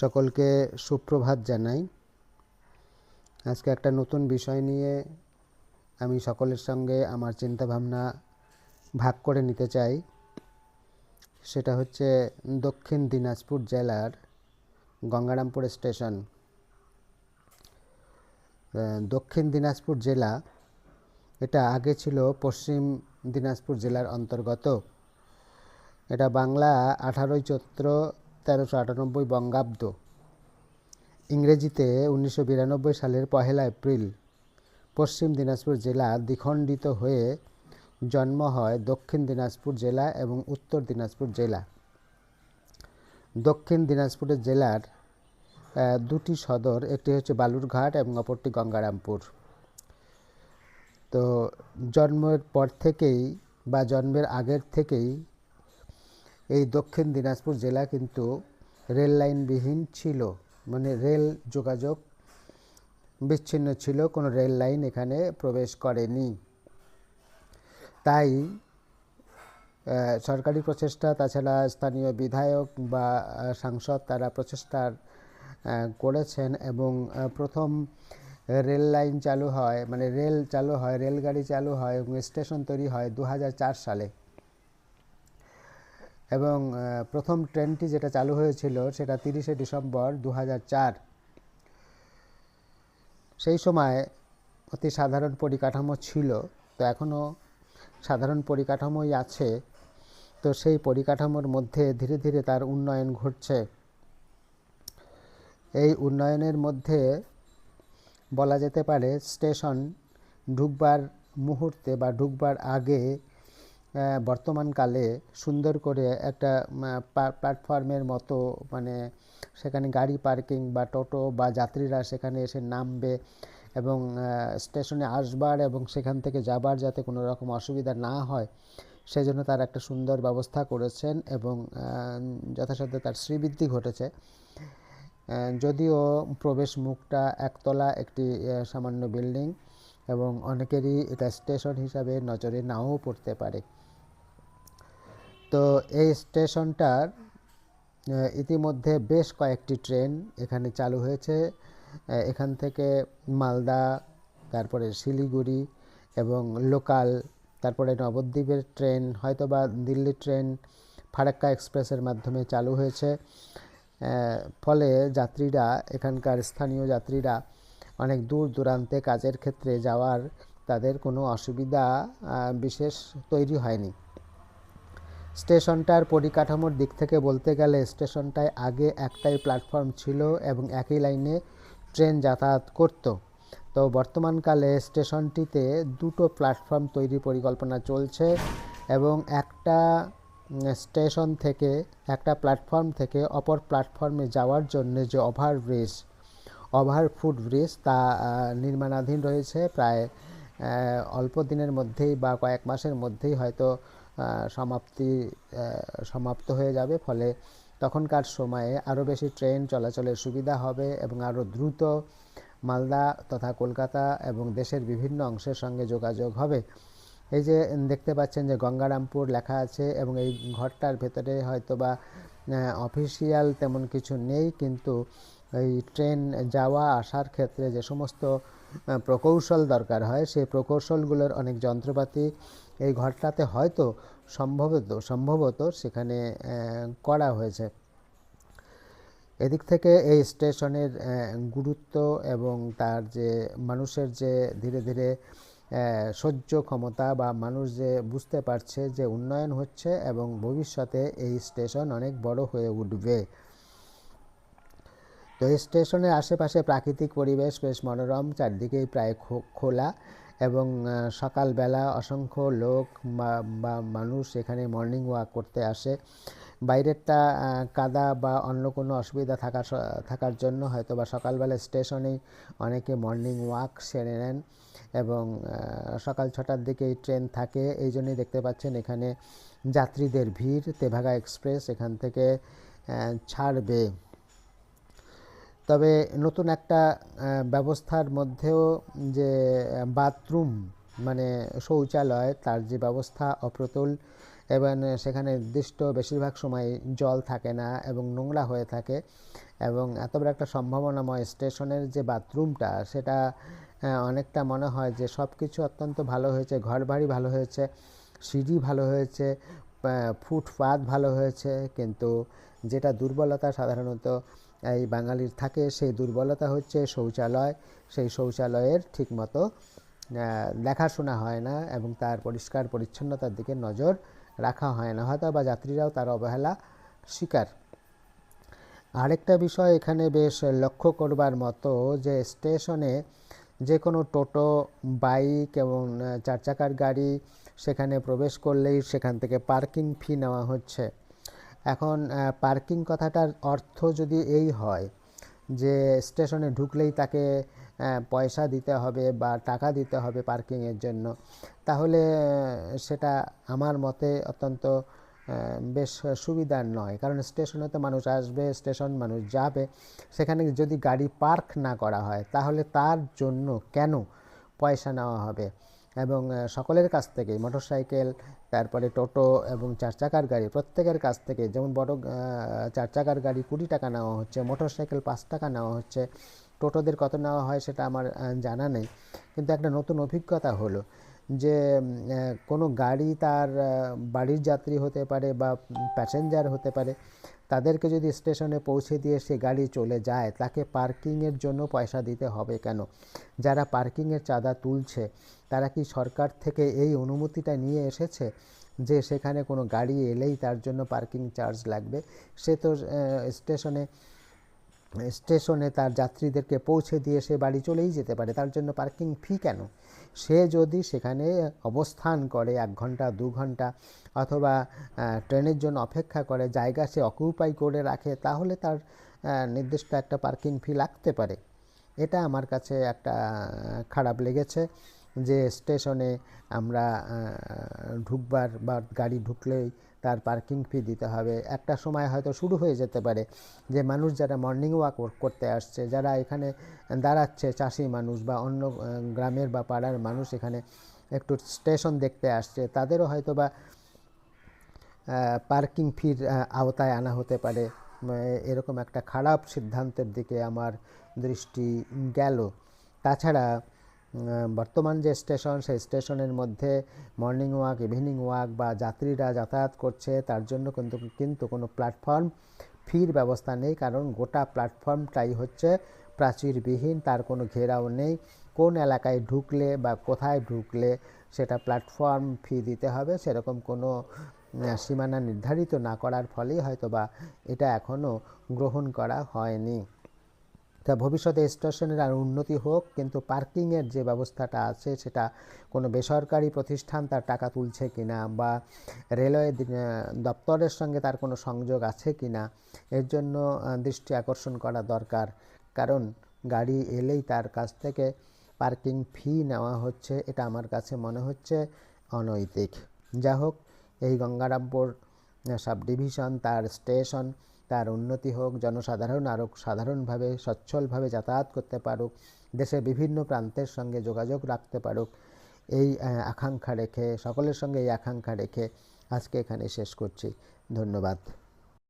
সকলকে সুপ্রভাত জানাই। আজকে একটা নতুন বিষয় নিয়ে আমি সকলের সঙ্গে আমার চিন্তাভাবনা ভাগ করে নিতে চাই। সেটা হচ্ছে দক্ষিণ দিনাজপুর জেলার গঙ্গারামপুর স্টেশন। দক্ষিণ দিনাজপুর জেলা এটা আগে ছিল পশ্চিম দিনাজপুর জেলার অন্তর্গত। এটা বাংলা আঠারোই চৈত্র তেরোশো আটানব্বই বঙ্গাব্দ। ইংরেজিতে উনিশশো বিরানব্বই সালের পহেলা এপ্রিল, পশ্চিম দিনাজপুর জেলা দ্বিখণ্ডিত হয়ে জন্ম হয় দক্ষিণ দিনাজপুর জেলা এবং উত্তর দিনাজপুর জেলা। দক্ষিণ দিনাজপুরের জেলার দুটি সদর, একটি হচ্ছে বালুরঘাট এবং অপরটি গঙ্গারামপুর। তো জন্মের পর থেকেই বা জন্মের আগের থেকেই এই দক্ষিণ দিনাজপুর জেলা কিন্তু রেল লাইনবিহীন ছিল মানে রেল যোগাযোগ বিচ্ছিন্ন ছিল, কোনো রেল লাইন এখানে প্রবেশ করেনি। তাই সরকারি প্রচেষ্টা, তাছাড়া স্থানীয় বিধায়ক বা সাংসদ তারা প্রচেষ্টার করেছেন এবং প্রথম রেল লাইন চালু হয় মানে রেল চালু হয়, রেলগাড়ি চালু হয় এবং স্টেশন তৈরি হয় দু হাজার চার সালে। এবং প্রথম ট্রেনটি যেটা চালু হয়েছিল সেটা তিরিশে ডিসেম্বর দু হাজার চার। সেই সময় অতি সাধারণ পরিকাঠামো ছিল, তো এখনও সাধারণ পরিকাঠামোই আছে, তো সেই পরিকাঠামোর মধ্যে ধীরে ধীরে তার উন্নয়ন ঘটছে। এই উন্নয়নের মধ্যে বলা যেতে পারে স্টেশন ঢুকবার মুহূর্তে বা ঢুকবার আগে বর্তমানকালে সুন্দর করে একটা প্ল্যাটফর্মের মতো মানে সেখানে গাড়ি পার্কিং বা টোটো বা যাত্রীরা সেখানে এসে নামবে এবং স্টেশনে আসবার এবং সেখান থেকে যাবার যাতে কোনো রকম অসুবিধা না হয়, সেজন্য তার একটা সুন্দর ব্যবস্থা করেছেন এবং যথাসাধ্য তার শ্রীবৃদ্ধি ঘটেছে। যদিও প্রবেশ মুখটা একতলা একটি সামান্য বিল্ডিং এবং অনেকেরই এটা স্টেশন হিসাবে নজরে নাও পড়তে পারে। তো এই স্টেশনটার ইতিমধ্যে বেশ কয়েকটি ট্রেন এখানে চালু হয়েছে। এখান থেকে মালদা, তারপরে শিলিগুড়ি এবং লোকাল, তারপরে নবদ্বীপের ট্রেন, হয়তোবা দিল্লি ট্রেন ফারাক্কা এক্সপ্রেসের মাধ্যমে চালু হয়েছে। ফলে যাত্রীরা, এখানকার স্থানীয় যাত্রীরা অনেক দূর দূরান্তে কাজের ক্ষেত্রে যাওয়ার তাদের কোনো অসুবিধা বিশেষ তৈরি হয়নি। স্টেশনটার পরিকাঠামোর দিক থেকে বলতে গেলে স্টেশনটায় আগে একটাই প্ল্যাটফর্ম ছিল এবং একই লাইনে ট্রেন যাতায়াত করত। তো বর্তমানকালে স্টেশনটিতে দুটো প্ল্যাটফর্ম তৈরি পরিকল্পনা চলছে এবং একটা স্টেশন থেকে একটা প্ল্যাটফর্ম থেকে অপর প্ল্যাটফর্মে যাওয়ার জন্য যে ওভারব্রিজ, ওভারফুট ব্রিজ তা নির্মাণাধীন রয়েছে। প্রায় অল্প দিনের মধ্যেই বা কয়েক মাসের মধ্যেই হয়তো সমাপ্তি সমাপ্ত হয়ে যাবে। ফলে তখনকার সময়ে আরও বেশি ট্রেন চলাচলের সুবিধা হবে এবং আরও দ্রুত মালদা তথা কলকাতা এবং দেশের বিভিন্ন অংশের সঙ্গে যোগাযোগ হবে। এই যে দেখতে পাচ্ছেন যে গঙ্গারামপুর লেখা আছে এবং এই ঘরটার ভেতরে হয়তো বা অফিসিয়াল তেমন কিছু নেই, কিন্তু এই ট্রেন যাওয়া, আসার ক্ষেত্রে যে সমস্ত প্রকৌশল দরকার হয়, সেই প্রকৌশলগুলোর অনেক যন্ত্রপাতি এই ঘরটাতে হয়তো সম্ভবত সম্ভবত সেখানে করা হয়েছে। এদিক থেকে এই স্টেশনের গুরুত্ব এবং তার যে মানুষের যে ধীরে ধীরে সহ্য ক্ষমতা বা মানুষ যে বুঝতে পারছে যে উন্নয়ন হচ্ছে এবং ভবিষ্যতে এই স্টেশন অনেক বড় হয়ে উঠবে। তো এই স্টেশনের আশেপাশে প্রাকৃতিক পরিবেশ বেশ মনোরম, চারদিকেই প্রায় খোলা এবং সকালবেলা অসংখ্য লোক বা মানুষ এখানে মর্নিং ওয়াক করতে আসে। বাইরেরটা কাদা বা অন্য কোনো অসুবিধা থাকার থাকার জন্য হয়তো বা সকালবেলা স্টেশনেই অনেকে মর্নিং ওয়াক সেরে নেন এবং সকাল ছটার দিকে ট্রেন থাকে। এই জন্যই দেখতে পাচ্ছেন এখানে যাত্রীদের ভিড়। তেভাগা এক্সপ্রেস এখান থেকে ছাড়বে। তবে নতুন একটা ব্যবস্থার মধ্যেও যে বাথরুম মানে শৌচালয় তার যে ব্যবস্থা অপ্রতুল এবং সেখানে নির্দিষ্ট বেশিরভাগ সময় জল থাকে না এবং নোংরা হয়ে থাকে এবং এত বড় একটা সম্ভাবনাময় স্টেশনের যে বাথরুমটা সেটা অনেকটা মনে হয় যে সব কিছু অত্যন্ত ভালো হয়েছে ঘর বাড়ি ভালো হয়েছে সিঁড়ি ভালো হয়েছে আহ, ফুটপাত ভালো হয়েছে কিন্তু যেটা দুর্বলতা সাধারণত এই বাঙালির থাকে, সেই দুর্বলতা হচ্ছে শৌচালয়। সেই শৌচালয়ের ঠিকমতো দেখাশোনা হয় না এবং তার পরিষ্কার পরিচ্ছন্নতার দিকে নজর রাখা হয় না। হয়তো বা যাত্রীরাও তার অবহেলা শিকার। আরেকটা বিষয় এখানে বেশ লক্ষ্য করবার মতো যে, স্টেশনে যে কোনো টোটো, বাইক এবং চার চাকার গাড়ি সেখানে প্রবেশ করলেই সেখান থেকে পার্কিং ফি নেওয়া হচ্ছে। এখন পার্কিং কথাটার অর্থ যদি এই হয় যে স্টেশনে ঢুকলেই তাকে পয়সা দিতে হবে বা টাকা দিতে হবে পার্কিংয়ের জন্য, তাহলে সেটা আমার মতে অত্যন্ত বেশ সুবিধার নয়। কারণ স্টেশনে তো মানুষ আসবে, স্টেশন মানুষ যাবে, সেখানে যদি গাড়ি পার্ক না করা হয়, তাহলে তার জন্য কেন পয়সা নেওয়া হবে? এবং সকলের কাছ থেকে মোটরসাইকেল, তারপরে টোটো এবং চার চাকার গাড়ি, প্রত্যেকের কাছ থেকে যেমন বড় চার চাকার গাড়ি কুড়ি টাকা নেওয়া হচ্ছে, মোটরসাইকেল পাঁচ টাকা নেওয়া হচ্ছে, টোটোদের কত নেওয়া হয় সেটা আমার জানা নেই। কিন্তু একটা নতুন অভিজ্ঞতা হলো যে কোনো গাড়ি তার বাড়ির যাত্রী হতে পারে বা প্যাসেঞ্জার হতে পারে, তাদেরকে যদি স্টেশনে পৌঁছে দিয়ে সে গাড়ি চলে যায়, তাকে পার্কিংয়ের জন্য পয়সা দিতে হবে কেন? যারা পার্কিংয়ের চাঁদা তুলছে, তারা কি সরকার থেকে এই অনুমতিটা নিয়ে এসেছে যে সেখানে কোনো গাড়ি এলেই তার জন্য পার্কিং চার্জ লাগবে? সে তো স্টেশনে স্টেশনে তার যাত্রীদেরকে পৌঁছে দিয়ে সে বাড়ি চলেই যেতে পারে। তার জন্য পার্কিং ফি কেন? সে যদি সেখানে অবস্থান করে এক ঘণ্টা, দু ঘণ্টা অথবা ট্রেনের জন্য অপেক্ষা করে, জায়গা সে অকুপাই করে রাখে, তাহলে তার নির্দিষ্ট একটা পার্কিং ফি লাগতে পারে। এটা আমার কাছে একটা খারাপ লেগেছে যে স্টেশনে আমরা ঢুকবার বা গাড়ি ঢুকলেই তার পার্কিং ফি দিতে হবে। একটা সময় হয়তো শুরু হয়ে যেতে পারে যে মানুষ যারা মর্নিং ওয়াক করতে আসছে, যারা এখানে দাঁড়াচ্ছে চাষি মানুষ বা অন্য গ্রামের বা পাড়ার মানুষ এখানে একটু স্টেশন দেখতে আসছে, তাদেরও হয়তো বা পার্কিং ফির আওতায় আনা হতে পারে। এরকম একটা খারাপ সিদ্ধান্তের দিকে আমার দৃষ্টি গেল। তাছাড়া বর্তমান যে স্টেশন, সেই স্টেশনের মধ্যে মর্নিং ওয়াক ইভিনিং ওয়াক বা যাত্রীরা যাতায়াত করছে, তার জন্য কিন্তু কিন্তু কোনো প্ল্যাটফর্ম ফির ব্যবস্থা নেই। কারণ গোটা প্ল্যাটফর্মটাই হচ্ছে প্রাচীরবিহীন, তার কোনো ঘেরাও নেই। কোন এলাকায় ঢুকলে বা কোথায় ঢুকলে সেটা প্ল্যাটফর্ম ফি দিতে হবে। সেরকম কোনো সীমানা নির্ধারিত না করার ফলেই হয়তো বা এটা এখনও গ্রহণ করা হয়নি। তা ভবিষ্যতে স্টেশনের আর উন্নতি হোক, কিন্তু পার্কিংয়ের যে ব্যবস্থাটা আছে, সেটা কোনো বেসরকারি প্রতিষ্ঠান তার টাকা তুলছে কিনা বা রেলওয়ে দপ্তরের সঙ্গে তার কোনো সংযোগ আছে কিনা, এর জন্য দৃষ্টি আকর্ষণ করা দরকার। কারণ গাড়ি এলেই তার কাছ থেকে পার্কিং ফি নেওয়া হচ্ছে, এটা আমার কাছে মনে হচ্ছে অনৈতিক। যা হোক এই গঙ্গারামপুর সাব ডিভিশন তার স্টেশন, তার উন্নতি হোক, জনসাধারণ আরও সাধারণভাবে, সচ্ছলভাবে যাতায়াত করতে পারুক, দেশের বিভিন্ন প্রান্তের সঙ্গে যোগাযোগ রাখতে পারুক। এই আকাঙ্ক্ষা রেখে, সকলের সঙ্গে এই আকাঙ্ক্ষা রেখে আজকে এখানে শেষ করছি। ধন্যবাদ।